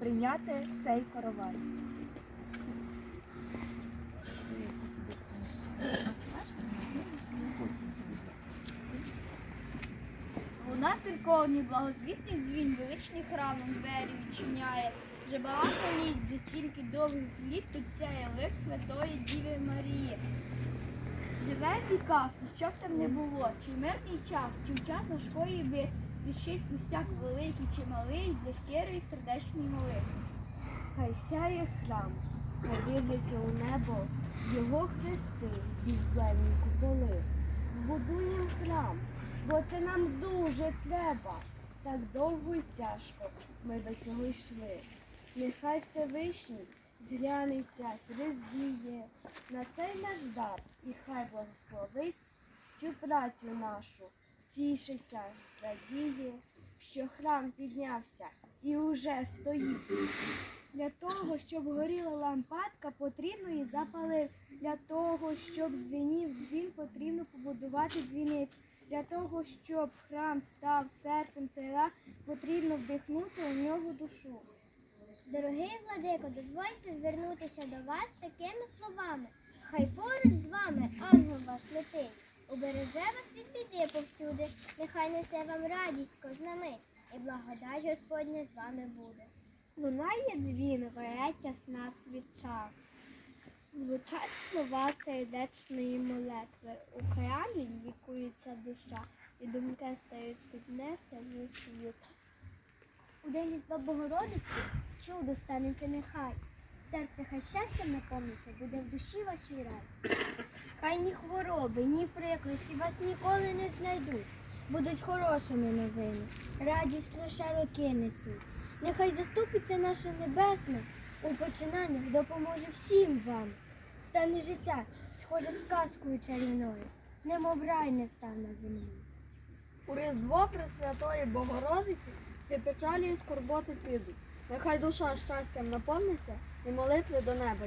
прийняти цей коровай. Луна церковний, благозвісний дзвін, величний храмом двері відчиняє. Вже багато літ, за стільки довгих літ тут сяє лик Святої Діви Марії. Живе в віках, б там не було, чи мирний час, чи в час важкої битви, спішить усяк великий чи малий для щирої сердечної молитви. Хай сяє храм, хай дивляться у небо його хрести, різдвяні куполи. Збудуємо храм, бо це нам дуже треба. Так довго й тяжко ми до цього йшли. Нехай Всевишній зглянеться, роздіє на цей наш дар, і хай благословить цю працю нашу, втішиться, зрадіє, що храм піднявся і уже стоїть. Для того, щоб горіла лампадка, потрібно її запалити. Для того, щоб дзвенів дзвін, потрібно побудувати дзвіниць. Для того, щоб храм став серцем села, потрібно вдихнути у нього душу. Дорогий владико, дозвольте звернутися до вас такими словами. Хай поруч з вами ангел ваш летить, убереже вас від біди повсюди, нехай несе вам радість кожна мить, і благодать Господня з вами буде. Лунає дзвін, горять ясна свіча. Звучать слова сердечної молитви. У храмі лікується душа, і думки стають піднесені світ. У день Різдва Богородиці чудо станеться нехай. Серце хай щастям наповниться, буде в душі вашій рай. Хай ні хвороби, ні прикрості вас ніколи не знайдуть. Будуть хорошими новини, радість лише роки несуть. Нехай заступиться наше небесне, у починаннях допоможе всім вам. Стане життя, схоже сказкою чарівною, немов рай не став на землі. У Різдво Пресвятої Богородиці всі печалі і скорботи підуть. Нехай душа щастям наповниться і молитви до неба?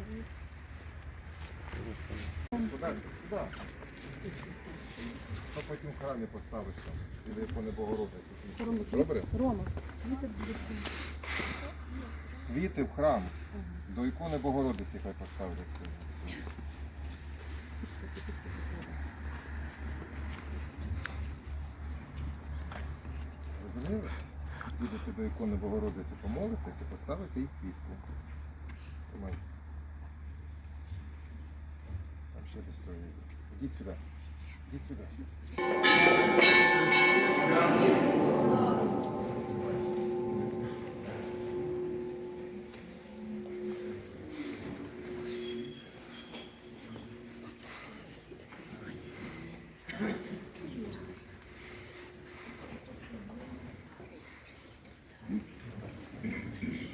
Куди? А потім в храмі поставиш там. Біля ікони Богородиці. Добре? Рома, Віти в храм. До ікони Богородиці хай поставлять. Розуміли? Підете до ікони Богородиці, помолитесь і поставите їй квітку. Тримай. Там ще десь той. Ідіть сюди. Ідіть сюди.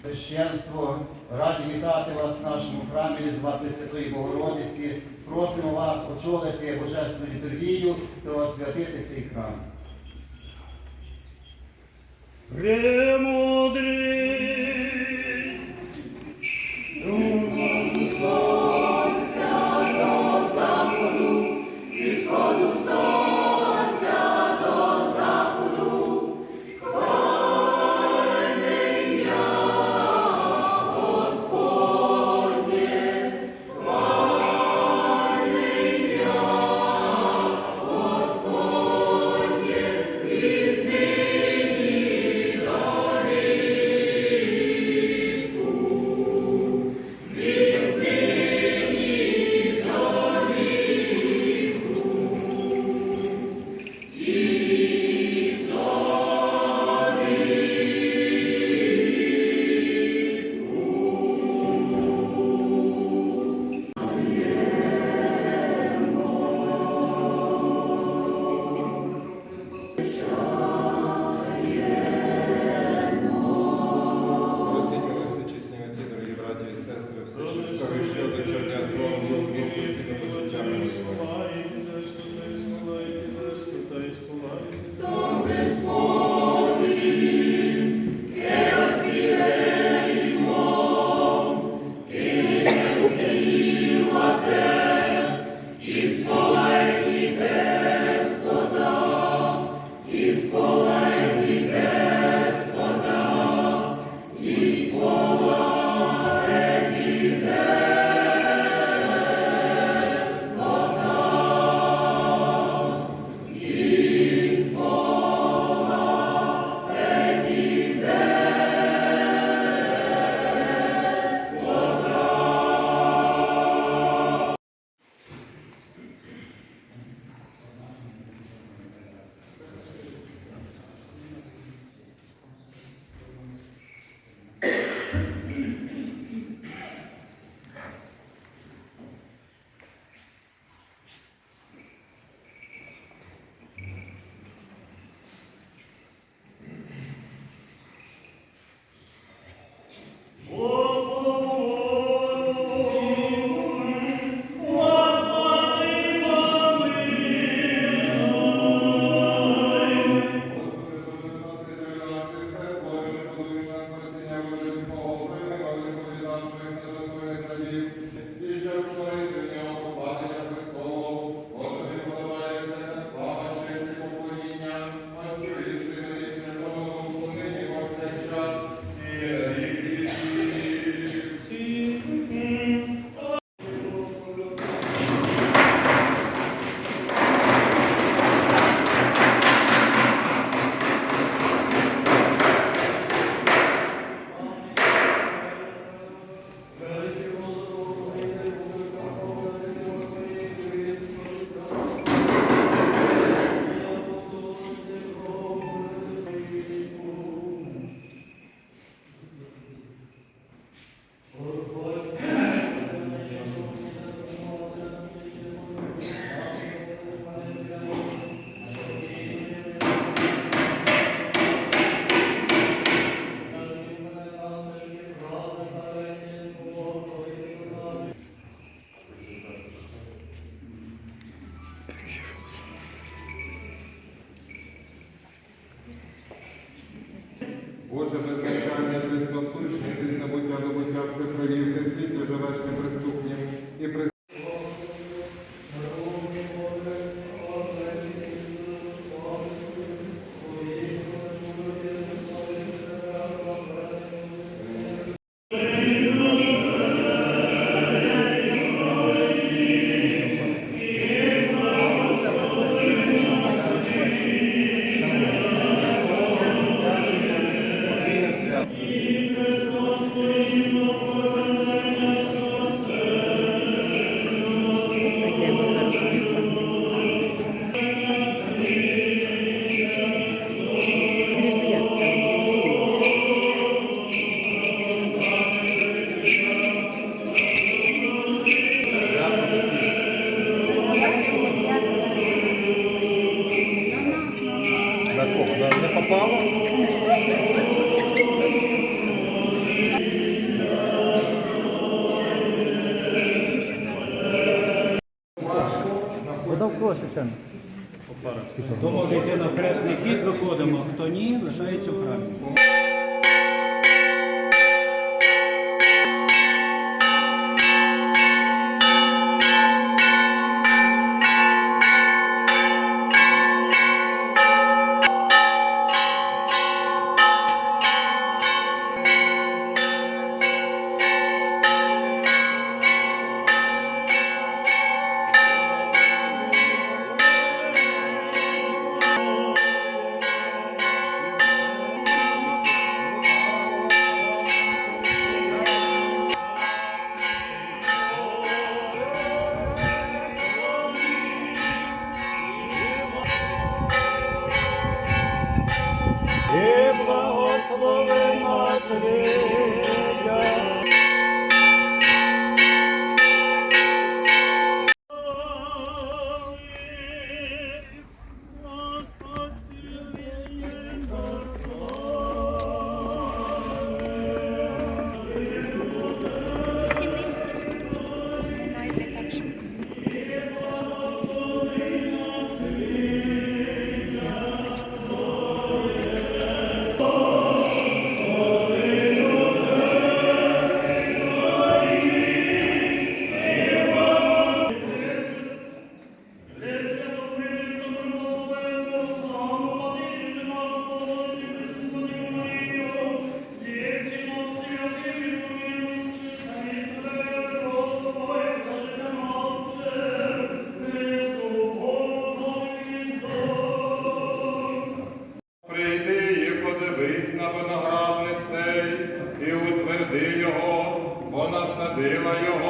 Священство, Храмі Різдва Пресвятої Богородиці. Просимо вас очолити Божественну літургію та освятити цей храм. Хто може йти на хресний хід, виходимо. Хто ні, лишається в храмі. мила його.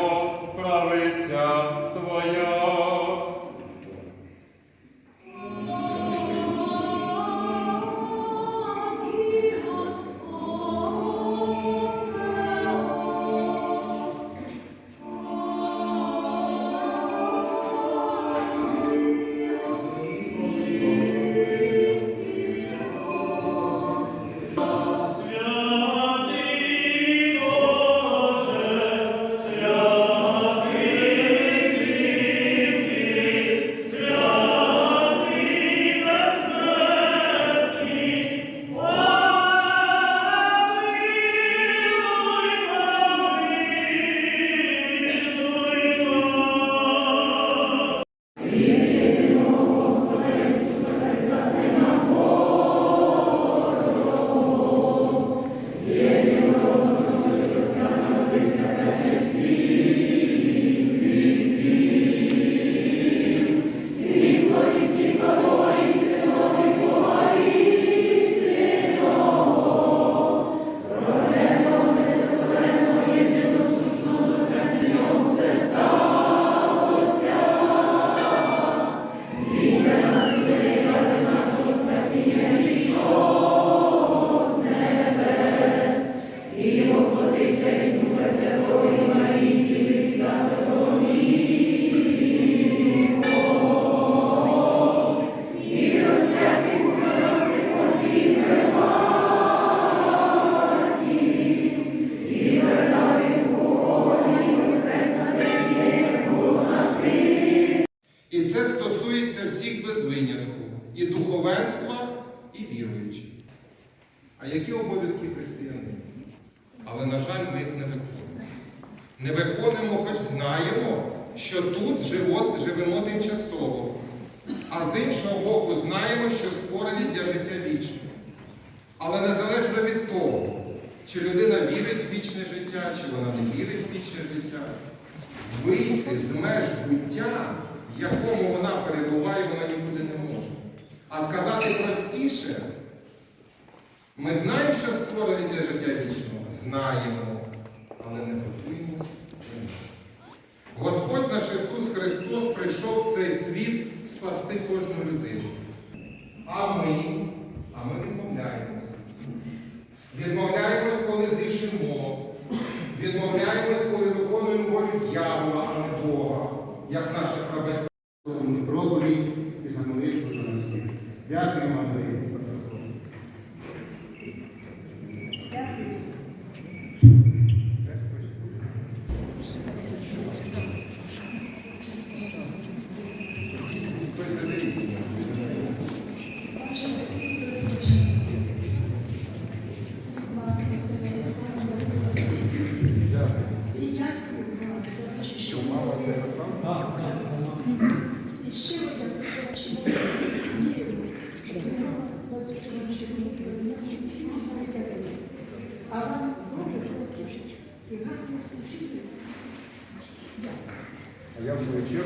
А які обов'язки християнина? Але, на жаль, ми їх не виконуємо. Не виконуємо, хоч знаємо, що тут живот, живемо тимчасово, а з іншого боку, знаємо, що створені для життя вічне. Але незалежно від того, чи людина вірить в вічне життя, чи вона не вірить в вічне життя, вийти з меж буття, в якому вона перебуває, вона нікуди не може. А сказати простіше ми знаємо, що створені для життя вічного, знаємо, але не готуємося. Господь наш Ісус Христос прийшов в цей світ спасти кожну людину. А ми, а ми відмовляємося. Відмовляємось, коли дишимо. Відмовляємось, коли виконуємо волю дьявола, а не Бога, як наші прабатьки. Проповідь і за молитву за нас. Дякуємо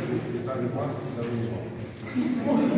свою чергу за увагу.